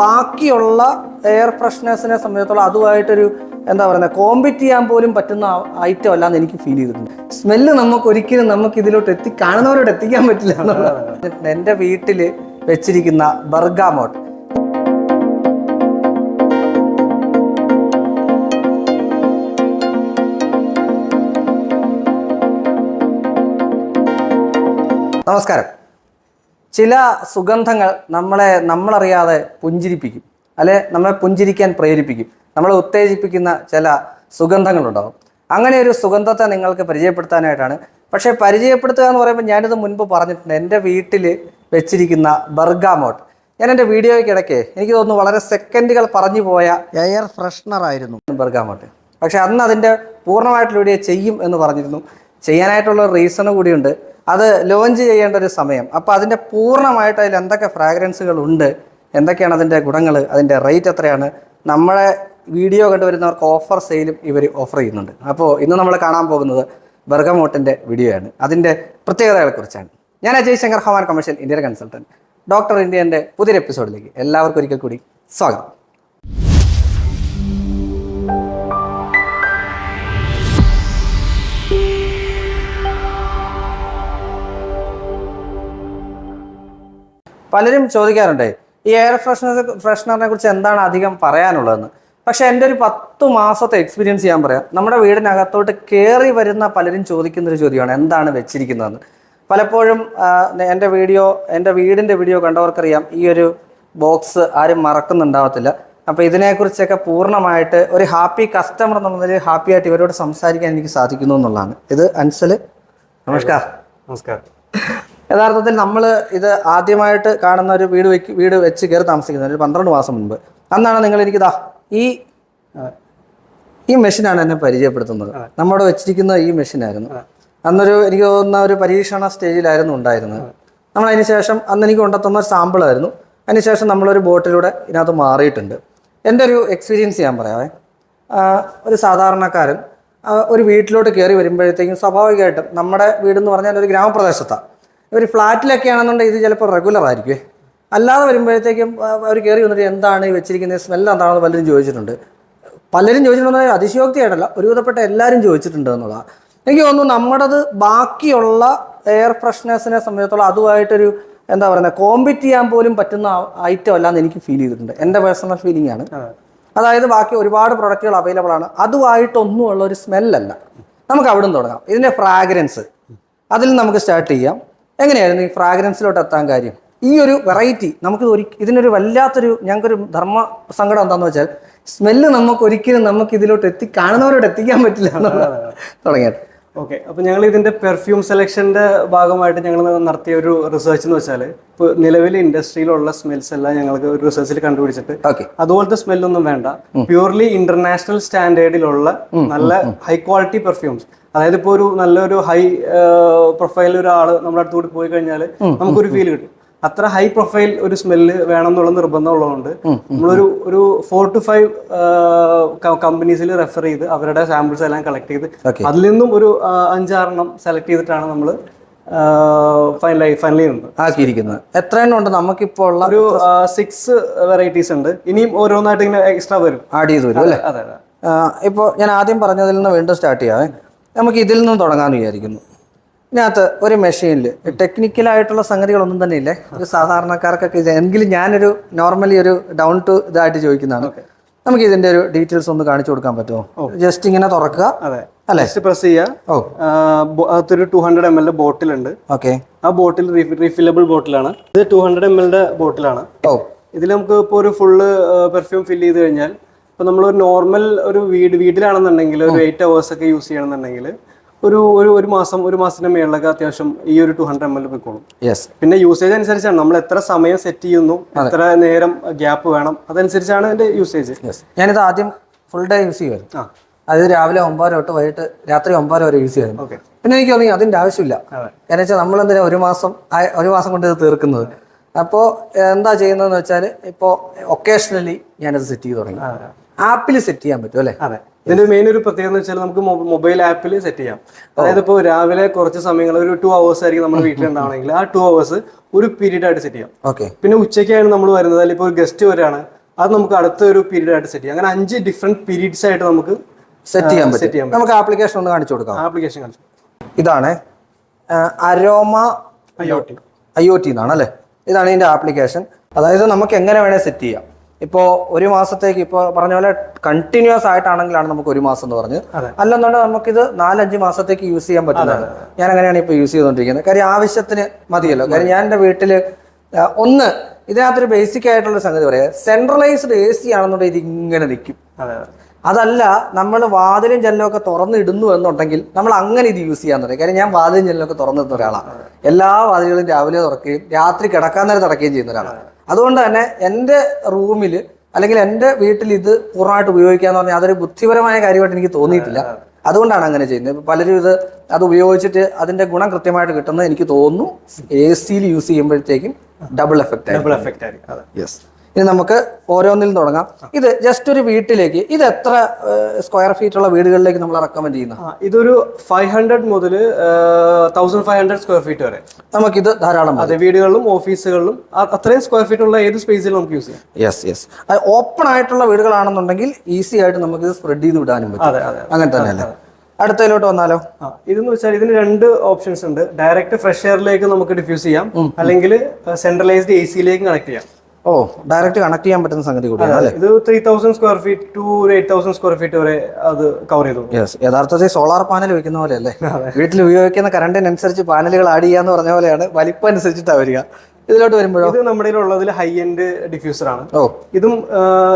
ബാക്കിയുള്ള എയർ ഫ്രഷ്നേഴ്സിനെ സംബന്ധിച്ചിടത്തോളം അതുമായിട്ടൊരു എന്താ പറയുക കോമ്പറ്റ് ചെയ്യാൻ പോലും പറ്റുന്ന ഐറ്റം അല്ലാന്ന് എനിക്ക് ഫീൽ ചെയ്തിട്ടുണ്ട്. സ്മെല്ല് നമുക്ക് ഒരിക്കലും നമുക്ക് ഇതിലോട്ട് എത്തി കാണുന്നവരോട് എത്തിക്കാൻ പറ്റില്ല എന്നുള്ളതാണ്. എന്റെ വീട്ടിൽ വെച്ചിരിക്കുന്ന ബർഗാമോട്ട്. നമസ്കാരം. ചില സുഗന്ധങ്ങൾ നമ്മളെ നമ്മളറിയാതെ പുഞ്ചിരിപ്പിക്കും. അല്ലെ? നമ്മളെ പുഞ്ചിരിക്കാൻ പ്രേരിപ്പിക്കും. നമ്മളെ ഉത്തേജിപ്പിക്കുന്ന ചില സുഗന്ധങ്ങളുണ്ടാകും അങ്ങനെ ഒരു സുഗന്ധത്തെ നിങ്ങൾക്ക് പരിചയപ്പെടുത്താനായിട്ടാണ്. പക്ഷേ പരിചയപ്പെടുത്തുക എന്ന് പറയുമ്പോൾ ഞാനിത് മുൻപ് പറഞ്ഞിട്ടുണ്ട്. എന്റെ വീട്ടിൽ വെച്ചിരിക്കുന്ന ബർഗാമോട്ട്. ഞാൻ എന്റെ വീഡിയോയ്ക്കിടയ്ക്ക് എനിക്ക് തോന്നുന്നു വളരെ സെക്കൻഡുകൾ പറഞ്ഞു പോയ എയർ ഫ്രഷ്നർ ആയിരുന്നു. ബർഗാമോട്ട്. പക്ഷേ അന്ന് അതിന്റെ പൂർണമായിട്ടുള്ള വീഡിയോ ചെയ്യും എന്ന് പറഞ്ഞിരുന്നു. ചെയ്യാനായിട്ടുള്ള ഒരു റീസൺ കൂടിയുണ്ട്. അത് ലോഞ്ച് ചെയ്യേണ്ട ഒരു സമയം. അപ്പോൾ അതിന്റെ പൂർണമായിട്ട് അതിൽ എന്തൊക്കെ ഫ്രാഗ്രൻസുകൾ ഉണ്ട് എന്തൊക്കെയാണ് അതിന്റെ ഗുണങ്ങൾ അതിന്റെ റേറ്റ് എത്രയാണ് നമ്മളെ വീഡിയോ കണ്ടുവരുന്നവർക്ക് ഓഫർ സെയിലും ഇവർ ഓഫർ ചെയ്യുന്നുണ്ട്. അപ്പോൾ ഇന്ന് നമ്മൾ കാണാൻ പോകുന്നത് ബർഗമോട്ടിന്റെ വീഡിയോയാണ് അതിന്റെ പ്രത്യേകതകളെക്കുറിച്ചാണ് ഞാൻ അജയ് ശങ്കർ ഹവാൻ കമേഴ്ഷ്യൽ ഇന്ത്യൻ കൺസൾട്ടന്റ് ഡോക്ടർ ഇന്ത്യന്റെ പുതിയൊരു എപ്പിസോഡിലേക്ക് എല്ലാവർക്കും ഒരിക്കൽ കൂടി സ്വാഗതം. പലരും ചോദിക്കാറുണ്ട് ഈ എയർ ഫ്രഷ്നർ ഫ്രഷ്നറിനെ കുറിച്ച് എന്താണ് അധികം പറയാനുള്ളതെന്ന്? പക്ഷെ എന്റെ ഒരു പത്ത് മാസത്തെ എക്സ്പീരിയൻസ് ഞാൻ പറയാം. നമ്മുടെ വീടിനകത്തോട്ട് കയറി വരുന്ന പലരും ചോദിക്കുന്ന ഒരു ചോദ്യമാണ് എന്താണ് വെച്ചിരിക്കുന്നതെന്ന്? പലപ്പോഴും എന്റെ വീഡിയോ എന്റെ വീടിന്റെ വീഡിയോ കണ്ടവർക്കറിയാം ഈ ഒരു ബോക്സ് ആരും മറക്കുന്നുണ്ടാവത്തില്ല. അപ്പോൾ ഇതിനെക്കുറിച്ചൊക്കെ പൂർണമായിട്ട് ഒരു ഹാപ്പി കസ്റ്റമർ എന്നുള്ള നിലയിൽ ഹാപ്പി ആയിട്ട് ഇവരോട് സംസാരിക്കാൻ എനിക്ക് സാധിക്കുന്നു എന്നുള്ളതാണ്. ഇത് അൻസൽ നമസ്കാരം. നമസ്കാരം. യഥാർത്ഥത്തിൽ നമ്മൾ ഇത് ആദ്യമായിട്ട് കാണുന്ന ഒരു വീട് വെക്ക് വീട് വെച്ച് കയറി താമസിക്കുന്നത് ഒരു പന്ത്രണ്ട് മാസം മുൻപ് അന്നാണ് നിങ്ങൾ എനിക്ക് ദാ ഈ ഈ മെഷീനാണ് എന്നെ പരിചയപ്പെടുത്തുന്നത്. നമ്മുടെ വെച്ചിരിക്കുന്ന ഈ മെഷീനായിരുന്നു അന്നൊരു എനിക്ക് തോന്നുന്ന ഒരു പരീക്ഷണ സ്റ്റേജിലായിരുന്നു ഉണ്ടായിരുന്നത്. നമ്മൾ അതിന് ശേഷം അന്ന് എനിക്ക് കൊണ്ടെത്തുന്ന ഒരു സാമ്പിളായിരുന്നു അതിനുശേഷം നമ്മളൊരു ബോട്ടിലൂടെ ഇതിനകത്ത് മാറിയിട്ടുണ്ട്. എന്റെ ഒരു എക്സ്പീരിയൻസ് ഞാൻ പറയാവേ. ഒരു സാധാരണക്കാരൻ ഒരു വീട്ടിലോട്ട് കയറി വരുമ്പോഴത്തേക്കും സ്വാഭാവികമായിട്ടും നമ്മുടെ വീടെന്ന് പറഞ്ഞാൽ ഒരു ഗ്രാമപ്രദേശത്താണ് ഒരു ഫ്ലാറ്റിലൊക്കെ ആണെന്നുണ്ടെങ്കിൽ ഇത് ചിലപ്പോൾ റെഗുലർ ആയിരിക്കും അല്ലാതെ വരുമ്പോഴത്തേക്കും അവർ കയറി വന്നിട്ട് എന്താണ് ഈ വെച്ചിരിക്കുന്നത് സ്മെല്ല് എന്താണെന്ന് പലരും ചോദിച്ചിട്ടുണ്ട്. പലരും ചോദിച്ചിട്ടുണ്ടെങ്കിൽ അതിശയോക്തിയായിട്ടല്ല. ഒരുവിധപ്പെട്ട എല്ലാവരും ചോദിച്ചിട്ടുണ്ട് എന്നുള്ളതാണ് എനിക്ക് തോന്നുന്നു നമ്മുടേത് ബാക്കിയുള്ള എയർ ഫ്രഷ്നേഴ്സിനെ സംബന്ധിച്ചിടത്തോളം അതുമായിട്ടൊരു എന്താ പറയുന്നത് കോമ്പറ്റ് ചെയ്യാൻ പോലും പറ്റുന്ന ഐറ്റം അല്ലാന്ന് എനിക്ക് ഫീൽ ചെയ്തിട്ടുണ്ട്. എന്റെ പേഴ്സണൽ ഫീലിംഗ് ആണ്. അതായത് ബാക്കി ഒരുപാട് പ്രൊഡക്റ്റുകൾ അവൈലബിൾ ആണ്. അതുമായിട്ടൊന്നും ഉള്ള ഒരു സ്മെല്ലല്ല നമുക്ക് അവിടെ നിന്ന് തുടങ്ങാം. ഇതിന്റെ ഫ്രാഗ്രൻസ് അതിൽ നമുക്ക് സ്റ്റാർട്ട് ചെയ്യാം. എങ്ങനെയായിരുന്നു ഈ ഫ്രാഗ്രൻസിലോട്ട് എത്താൻ കാര്യം? ഈ ഒരു വെറൈറ്റി നമുക്ക് ഒരു ഇതിനൊരു വല്ലാത്തൊരു ഞങ്ങൾക്കൊരു ധർമ്മ സങ്കടം എന്താന്ന് വെച്ചാൽ സ്മെല്ല് നമുക്ക് ഒരിക്കലും നമുക്ക് ഇതിലോട്ട് എത്തി കാണുന്നവരോട് എത്തിക്കാൻ പറ്റില്ല തുടങ്ങിയത്. ഓക്കെ അപ്പോൾ ഞങ്ങൾ ഇതിന്റെ പെർഫ്യൂം സെലക്ഷന്റെ ഭാഗമായിട്ട് ഞങ്ങൾ നടത്തിയ ഒരു റിസർച്ച് എന്ന് വെച്ചാൽ ഇപ്പോൾ നിലവിൽ ഇൻഡസ്ട്രിയിലുള്ള സ്മെൽസ് എല്ലാം ഞങ്ങൾക്ക് ഒരു റിസർച്ചിൽ കണ്ടുപിടിച്ചിട്ട് അതുപോലത്തെ സ്മെല്ലൊന്നും വേണ്ട. പ്യൂർലി ഇന്റർനാഷണൽ സ്റ്റാൻഡേർഡിലുള്ള നല്ല ഹൈ ക്വാളിറ്റി പെർഫ്യൂംസ് അതായത് ഇപ്പോ ഒരു നല്ലൊരു ഹൈ പ്രൊഫൈൽ ഒരാൾ നമ്മുടെ അടുത്ത് കൂടി പോയി കഴിഞ്ഞാൽ നമുക്കൊരു ഫീൽ കിട്ടും. അത്ര ഹൈ പ്രൊഫൈൽ ഒരു സ്മെല്ല് വേണം എന്നുള്ള നിർബന്ധം ഉള്ളതുകൊണ്ട് നമ്മളൊരു ഒരു ഫോർ ടു ഫൈവ് കമ്പനീസിൽ റെഫർ ചെയ്ത് അവരുടെ സാമ്പിൾസ് എല്ലാം കളക്ട് ചെയ്ത് അതിൽ നിന്നും ഒരു അഞ്ചാറെണ്ണം സെലക്ട് ചെയ്തിട്ടാണ് നമ്മൾ ഫൈനലൈ ഫൈനലി ആക്കിയിരിക്കുന്നത്. എത്ര എണ്ണം ഉണ്ട് നമുക്കിപ്പോൾ ഉള്ള? ഒരു സിക്സ് വെറൈറ്റീസ് ഉണ്ട്. ഇനിയും ഓരോന്നായിട്ട് ഇങ്ങനെ എക്സ്ട്രാ വരും. ആഡ് ചെയ്ത് വരും അല്ലേ? ഇപ്പോൾ ഞാൻ ആദ്യം പറഞ്ഞതിൽ നിന്ന് വീണ്ടും സ്റ്റാർട്ട് ചെയ്യാവേ. നമുക്ക് ഇതിൽ നിന്നും തുടങ്ങാൻ വിചാരിക്കുന്നു. ഇതിനകത്ത് ഒരു മെഷീനിൽ ടെക്നിക്കലായിട്ടുള്ള സംഗതികളൊന്നും തന്നെ ഇല്ലേ? ഒരു സാധാരണക്കാർക്കൊക്കെ ഇത് എങ്കിലും ഞാനൊരു നോർമലി ഒരു ഡൗൺ ടു ഇതായിട്ട് ചോദിക്കുന്നതാണ്. നമുക്ക് ഇതിന്റെ ഒരു ഡീറ്റെയിൽസ് ഒന്ന് കാണിച്ചു കൊടുക്കാൻ പറ്റുമോ? ജസ്റ്റ് ഇങ്ങനെ തുറക്കുക. അതെ. അല്ലേ? ജസ്റ്റ് പ്രസ് ചെയ്യുക. Two hundred M L bottle ഉണ്ട് ഓക്കെ ആ ബോട്ടിൽ റീഫില്ലബിൾ ബോട്ടിലാണ്. ഇത് ടു ഹൺഡ്രഡ് എം എൽ ബോട്ടിലാണ്. ഓ. ഇതിൽ നമുക്ക് ഇപ്പോൾ ഒരു ഫുള്ള് പെർഫ്യൂം ഫില്ല് ചെയ്ത് കഴിഞ്ഞാൽ ഇപ്പോൾ ഒരു നോർമൽ ഒരു വീട് വീട്ടിലാണെന്നുണ്ടെങ്കിൽ ഒരു എയ്റ്റ് അവേഴ്സ് ഒക്കെ യൂസ് ചെയ്യണമെന്നുണ്ടെങ്കിൽ ഒരു ഒരു ഒരു മാസം ഒരു മാസത്തിന്റെ മേളിലൊക്കെ അത്യാവശ്യം ഈ ഒരു ടു ഹൺഡ്രഡ് എം എൽ പോയിക്കോളും. യെസ് പിന്നെ യൂസേജ് അനുസരിച്ചാണ്. നമ്മൾ എത്ര സമയം സെറ്റ് ചെയ്യുന്നു എത്ര നേരം ഗ്യാപ്പ് വേണം അതനുസരിച്ചാണ് അതിന്റെ യൂസേജ് യെസ് ഞാനിത് ആദ്യം ഫുൾ ഡേ യൂസ് ചെയ്യുമായിരുന്നു. അത് രാവിലെ ഒമ്പതര തൊട്ട് വൈകിട്ട് രാത്രി ഒമ്പതര വരെ യൂസ് ചെയ്യുമായിരുന്നു. ഓക്കെ പിന്നെ എനിക്ക് തോന്നി അതിന്റെ ആവശ്യമില്ല. കാരണം വെച്ചാൽ നമ്മൾ എന്തിനാ ഒരു മാസം ഒരു മാസം കൊണ്ട് ഇത് തീർക്കുന്നത്? അപ്പോൾ എന്താ ചെയ്യുന്നതെന്ന് വെച്ചാൽ ഇപ്പോൾ ഒക്കേഷണലി ഞാനത് സെറ്റ് ചെയ്ത് തുടങ്ങി. ആപ്പിൽ സെറ്റ് ചെയ്യാൻ പറ്റും അല്ലേ? അതെ. ഇതിന്റെ മെയിൻ ഒരു പ്രത്യേകത എന്ന് വെച്ചാൽ നമുക്ക് മൊബൈൽ ആപ്പിൽ സെറ്റ് ചെയ്യാം. അതായത് ഇപ്പോൾ രാവിലെ കുറച്ച് സമയങ്ങൾ ഒരു ടു അവേഴ്സ് ആയിരിക്കും നമ്മൾ വീട്ടിലുണ്ടാവണമെങ്കിൽ ആ ടു അവേഴ്സ് ഒരു പീരീഡ് ആയിട്ട് സെറ്റ് ചെയ്യാം. ഓക്കെ പിന്നെ ഉച്ചയ്ക്കാണ് നമ്മൾ വരുന്നത്. അല്ലെങ്കിൽ ഇപ്പോൾ ഒരു ഗസ്റ്റ് വരാണ് അത് നമുക്ക് അടുത്ത ഒരു പീരീഡ് ആയിട്ട് സെറ്റ് ചെയ്യാം. അങ്ങനെ അഞ്ച് ഡിഫറെന്റ് പീരീഡ്സ് ആയിട്ട് നമുക്ക് സെറ്റ് ചെയ്യാൻ സെറ്റ് ചെയ്യാം പറ്റും നമുക്ക് ആപ്ലിക്കേഷൻ ഒന്ന് കാണിച്ചു കൊടുക്കാം. ആപ്ലിക്കേഷൻ കാണിച്ചു ഇതാണ് അരോമ. ഐ ഒ ടി എന്നാണ് അല്ലേ? ഇതാണ് ഇതിന്റെ ആപ്ലിക്കേഷൻ അതായത് നമുക്ക് എങ്ങനെ വേണേൽ സെറ്റ് ചെയ്യാം. ഇപ്പോൾ ഒരു മാസത്തേക്ക് ഇപ്പോൾ പറഞ്ഞ പോലെ കണ്ടിന്യൂസ് ആയിട്ടാണെങ്കിലാണ് നമുക്ക് ഒരു മാസം എന്ന് പറഞ്ഞ്. അല്ലെന്നുണ്ടെങ്കിൽ നമുക്കിത് നാലഞ്ച് മാസത്തേക്ക് യൂസ് ചെയ്യാൻ പറ്റുന്നതാണ്. ഞാൻ അങ്ങനെയാണ് ഇപ്പൊ യൂസ് ചെയ്തുകൊണ്ടിരിക്കുന്നത് കാര്യം ആവശ്യത്തിന് മതിയല്ലോ. കാര്യം ഞാൻ എന്റെ വീട്ടിൽ ഒന്ന് ഇതിനകത്തൊരു ബേസിക് ആയിട്ടുള്ള സംഗതി പറയാം. സെൻട്രലൈസ്ഡ് എ സി ആണെന്നുണ്ടെങ്കിൽ ഇത് ഇങ്ങനെ നിൽക്കും അതെ അതെ. അതല്ല നമ്മൾ വാതിലും ജനലൊക്കെ തുറന്നിടുന്നു എന്നുണ്ടെങ്കിൽ നമ്മൾ അങ്ങനെ ഇത് യൂസ് ചെയ്യാൻ തുടങ്ങി. കാര്യം ഞാൻ വാതിലും ജനലൊക്കെ തുറന്നിടുന്ന ഒരാളാണ്. എല്ലാ വാതിലുകളും രാവിലെ തുറക്കുകയും രാത്രി കിടക്കാൻ നേരം തുറക്കുകയും ചെയ്യുന്ന ഒരാളാണ്. അതുകൊണ്ട് തന്നെ എന്റെ റൂമിൽ അല്ലെങ്കിൽ എന്റെ വീട്ടിൽ ഇത് പൂർണമായിട്ട് ഉപയോഗിക്കാന്ന് പറഞ്ഞാൽ അതൊരു ബുദ്ധിപരമായ കാര്യമായിട്ട് എനിക്ക് തോന്നിയിട്ടില്ല. അതുകൊണ്ടാണ് അങ്ങനെ ചെയ്യുന്നത്. ഇപ്പൊ പലരും ഇത് അത് ഉപയോഗിച്ചിട്ട് അതിന്റെ ഗുണം കൃത്യമായിട്ട് കിട്ടുന്നത് എനിക്ക് തോന്നുന്നു എ സിയിൽ യൂസ് ചെയ്യുമ്പോഴത്തേക്കും ഡബിൾ എഫക്റ്റ് ആയിരിക്കും. ഡബിൾ എഫക്റ്റ് ആയിരിക്കും അതെ. യെസ് ഇനി നമുക്ക് ഓരോന്നിൽ തുടങ്ങാം. ഇത് ജസ്റ്റ് ഒരു വീട്ടിലേക്ക് ഇത് എത്ര സ്ക്വയർ ഫീറ്റ് ഉള്ള വീടുകളിലേക്ക് നമ്മൾ റെക്കമെൻഡ് ചെയ്യുന്ന? ഇതൊരു ഫൈവ് ഹൺഡ്രഡ് മുതൽ thousand five hundred square feet വരെ. നമുക്കിത് ധാരാളം അതെ വീടുകളിലും ഓഫീസുകളിലും അത്രയും സ്ക്വയർ ഫീറ്റ് ഉള്ള ഏത് സ്പേസിലും നമുക്ക് യൂസ് ചെയ്യാം. യെസ് യെസ് ഓപ്പൺ ആയിട്ടുള്ള വീടുകളാണെന്നുണ്ടെങ്കിൽ ഈസി ആയിട്ട് നമുക്ക് ഇത് സ്പ്രെഡ് ചെയ്ത് വിടാനും പറ്റും. അങ്ങനെ തന്നെയല്ലേ? അടുത്തതിലോട്ട് വന്നാലോ? ആ ഇതെന്ന് വെച്ചാൽ ഇതിന് രണ്ട് ഓപ്ഷൻസ് ഉണ്ട്. ഡയറക്റ്റ് ഫ്രഷ് എയറിലേക്ക് നമുക്ക് ഡിഫ്യൂസ് ചെയ്യാം. അല്ലെങ്കിൽ സെൻട്രലൈസ്ഡ് എ സിയിലേക്ക് കണക്ട് ചെയ്യാം. ഓ ഡയറക്റ്റ് കണക്ട് ചെയ്യാൻ പറ്റുന്ന സംഗതി കൂടിയാണ് ഇത് three thousand square feet two eight thousand square feet വരെ അത് കവർ ചെയ്തു. യെസ് യഥാർത്ഥത്തിൽ സോളാർ പാനൽ വെക്കുന്ന പോലെ അല്ലേ വീട്ടിൽ ഉപയോഗിക്കുന്ന കറണ്ടിനനുസരിച്ച് പാനലുകൾ ആഡ് ചെയ്യാന്ന് പറഞ്ഞ പോലെയാണ് വലിപ്പം അനുസരിച്ചിട്ടാണ് വരിക. ഇതിലോട്ട് വരുമ്പോഴോ? ഇത് നമ്മുടെ ഉള്ളതിൽ ഹൈ എൻഡ് ഡിഫ്യൂസർ ആണ്. ഓ. ഇതും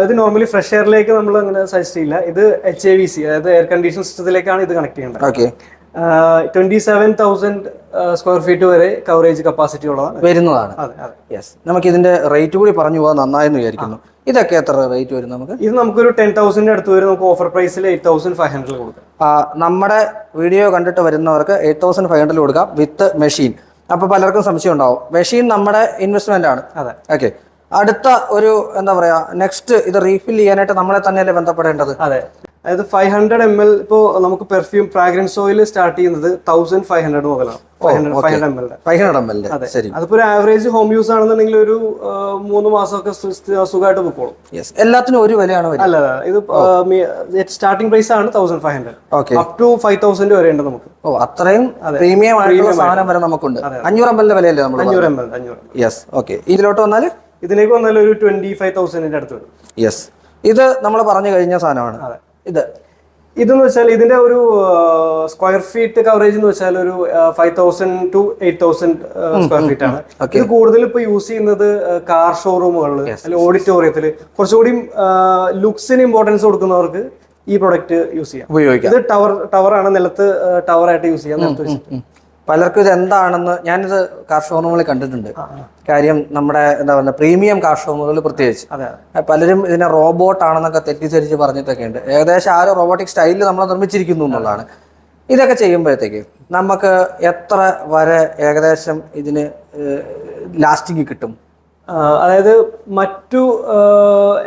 ഇത് നോർമലി ഫ്രഷ് എയറിലേക്ക് നമ്മൾ അങ്ങനെ സജസ്റ്റ് ചെയ്യില്ല. ഇത് എച്ച് എ വി സി അതായത് എയർ കണ്ടീഷൻ സിസ്റ്റത്തിലേക്കാണ് ഇത് കണക്ട് ചെയ്യേണ്ടത്. Okay twenty seven thousand square feet വരെ കവറേജ് കപ്പാസിറ്റി ഉള്ളതാണ്. വരുന്നതാണ്. യെസ് നമുക്ക് ഇതിന്റെ റേറ്റ് കൂടി പറഞ്ഞു പോകാൻ നന്നായെന്ന് വിചാരിക്കുന്നു. ഇതൊക്കെ എത്ര റേറ്റ് വരും നമുക്ക്? ഇത് നമുക്കൊരു ടെൻ തൗസൻഡ് അടുത്ത് വരെ നമുക്ക് ഓഫർ പ്രൈസിൽ എയ്റ്റ് തൗസൻഡ് ഫൈവ് ഹൺഡ്രഡ് കൊടുക്കാം. നമ്മുടെ വീഡിയോ കണ്ടിട്ട് വരുന്നവർക്ക് എയ്റ്റ് തൗസൻഡ് ഫൈവ് ഹൺഡ്രഡ് കൊടുക്കാം വിത്ത് മെഷീൻ അപ്പൊ പലർക്കും സംശയം ഉണ്ടാവും. മെഷീൻ നമ്മുടെ ഇൻവെസ്റ്റ്മെന്റ് ആണ്. അതെ. ഓക്കെ അടുത്ത ഒരു എന്താ പറയാ നെക്സ്റ്റ് ഇത് റീഫിൽ ചെയ്യാനായിട്ട് നമ്മളെ തന്നെയല്ലേ ബന്ധപ്പെടേണ്ടത്? അതെ. അതായത് ഫൈവ് ഹൺഡ്രഡ് എം എൽ ഇപ്പോൾ നമുക്ക് പെർഫ്യൂം ഫ്രാഗ്രൻസ് ഓയിൽ സ്റ്റാർട്ട് ചെയ്യുന്നത് തൗസൻഡ് ഫൈവ് ഹൺഡ്രഡ് മുതലാണ്. Five hundred five hundred M L five hundred M L ശരി. അതിപ്പോ ഒരു ആവറേജ് ഹോം യൂസ് ആണെന്നുണ്ടെങ്കിൽ ഒരു മൂന്ന് മാസമൊക്കെ സുഖമായിട്ട് പൊക്കോളും എല്ലാത്തിനും ഒരു വിലയാണ് അല്ല ഇത് സ്റ്റാർട്ടിംഗ് പ്രൈസ് ആണ് thousand five hundred okay up to five thousand വരെ ഉണ്ട് നമുക്ക്. ഓ അത്രയും പ്രീമിയം ആയിട്ടുള്ള സാധനം വരെ നമുക്കുണ്ട്. അഞ്ഞൂറ് എം എല്ലിന്റെ വിലയല്ലേ നമ്മൾ അഞ്ഞൂറ് എം എൽ അഞ്ഞൂറ് യെസ് ഓക്കെ ഇതിലോട്ട് വന്നാൽ? ഇതിലേക്ക് വന്നാൽ ഒരു ട്വന്റി ഫൈവ് തൗസൻഡിന്റെ അടുത്ത് വരും. യെസ് ഇത് നമ്മൾ പറഞ്ഞു കഴിഞ്ഞ സാധനമാണ്. അതെ. ഇത്. ഇതെന്ന് വെച്ചാൽ ഇതിന്റെ ഒരു സ്ക്വയർ ഫീറ്റ് കവറേജ് എന്ന് വെച്ചാൽ ഒരു five thousand two eight thousand square feet ആണ്. ഇത് കൂടുതൽ ഇപ്പൊ യൂസ് ചെയ്യുന്നത് കാർ ഷോറൂമുകളിൽ അല്ലെങ്കിൽ ഓഡിറ്റോറിയത്തിൽ കുറച്ചുകൂടി ലുക്സിന് ഇമ്പോർട്ടൻസ് കൊടുക്കുന്നവർക്ക് ഈ പ്രൊഡക്റ്റ് യൂസ് ചെയ്യാം. ഉപയോഗിക്കാം. ഇത് ടവർ ടവർ ആണ് നിലത്ത് ടവർ ആയിട്ട് യൂസ് ചെയ്യാം നിലത്ത് വെച്ചിട്ട്. പലർക്കും ഇത് എന്താണെന്ന് ഞാനിത് കാർഷിക ഹോമുകളിൽ കണ്ടിട്ടുണ്ട്. കാര്യം നമ്മുടെ എന്താ പറയുക പ്രീമിയം കാർഷിക ഷോറൂമുകളിൽ പ്രത്യേകിച്ച്. പലരും ഇതിനെ റോബോട്ട് ആണെന്നൊക്കെ തെറ്റിദ്ധരിച്ച് പറഞ്ഞിട്ടൊക്കെ ഉണ്ട്. ഏകദേശം ആ ഒരു റോബോട്ടിക് സ്റ്റൈലിൽ നമ്മൾ നിർമ്മിച്ചിരിക്കുന്നു എന്നുള്ളതാണ്. ഇതൊക്കെ ചെയ്യുമ്പോഴത്തേക്ക് നമുക്ക് എത്ര വരെ ഏകദേശം ഇതിന് ലാസ്റ്റിംഗ് കിട്ടും? അതായത് മറ്റു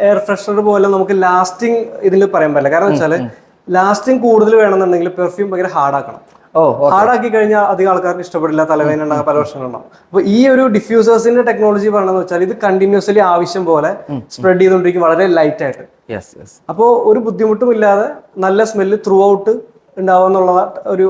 എയർ ഫ്രഷർ പോലെ നമുക്ക് ലാസ്റ്റിംഗ് ഇതിൽ പറയാൻ പറ്റില്ല. കാരണം വെച്ചാൽ ലാസ്റ്റിംഗ് കൂടുതൽ വേണമെന്നുണ്ടെങ്കിൽ പെർഫ്യൂം ഭയങ്കര ഹാർഡാക്കണം. ഓ ഹാർഡാക്കി കഴിഞ്ഞാൽ അധികം ആൾക്കാർക്ക് ഇഷ്ടപ്പെടില്ല തലവേദന ഉണ്ടാകാൻ പല പ്രശ്നങ്ങളുണ്ടാവും. അപ്പൊ ഈ ഒരു ഡിഫ്യൂസേഴ്സിന്റെ ടെക്നോളജി പറയണമെന്ന് വെച്ചാൽ ഇത് കണ്ടിന്യൂസ്ലി ആവശ്യം പോലെ സ്പ്രെഡ് ചെയ്തുകൊണ്ടിരിക്കും വളരെ ലൈറ്റ് ആയിട്ട്. അപ്പോൾ ഒരു ബുദ്ധിമുട്ടും ഇല്ലാതെ നല്ല സ്മെല്ല് ത്രൂ ഔട്ട് എന്നുള്ള ഒരു